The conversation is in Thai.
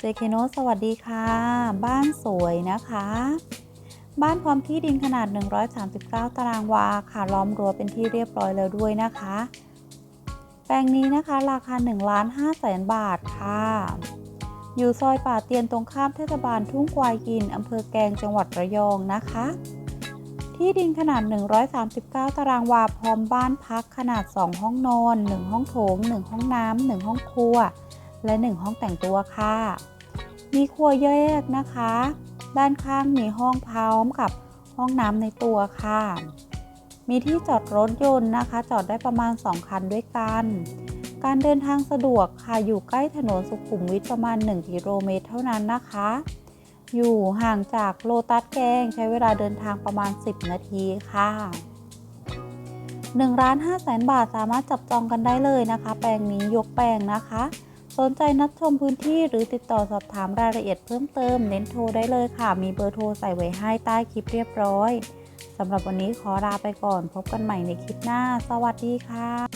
เจเคโนสวัสดีค่ะ บ้านสวยนะคะ บ้านพร้อมที่ดินขนาด 139 ตารางวาค่ะล้อมรั้วเป็นที่เรียบร้อยแล้วด้วยนะคะ แปลงนี้นะคะราคา1ล้าน5แสนบาทค่ะ อยู่ซอยป่าเตียนตรงข้ามเทศบาลทุ่งควายกินอำเภอแกงจังหวัดระยองนะคะ ที่ดินขนาด 139 ตารางวาพร้อมบ้านพักขนาด 2 ห้องนอน 1 ห้องโถง 1 ห้องน้ำ 1 ห้องครัว และ 1 ห้องแต่งตัวค่ะ มีครัวแยกนะคะ ด้านข้างมีห้องพร้อมกับห้องน้ำในตัวค่ะ มีที่จอดรถยนต์นะคะ จอดได้ประมาณ 2 คันด้วยกัน การเดินทางสะดวกค่ะ อยู่ใกล้ถนนสุขุมวิทประมาณ 1 กิโลเมตรเท่านั้นนะคะ อยู่ห่างจากโลตัสแกงใช้เวลาเดินทางประมาณ 10 นาทีค่ะ1ล้าน5แสนบาทสามารถจับจองกันได้เลยนะคะ แปลงนี้ยกแปลงนะคะ สนใจนัดชมพื้นที่หรือติดต่อสอบถามรายละเอียดเพิ่มเติมเน้นโทรได้เลยค่ะ มีเบอร์โทรใส่ไว้ให้ใต้คลิปเรียบร้อยสำหรับวันนี้ขอลาไปก่อน พบกันใหม่ในคลิปหน้า สวัสดีค่ะ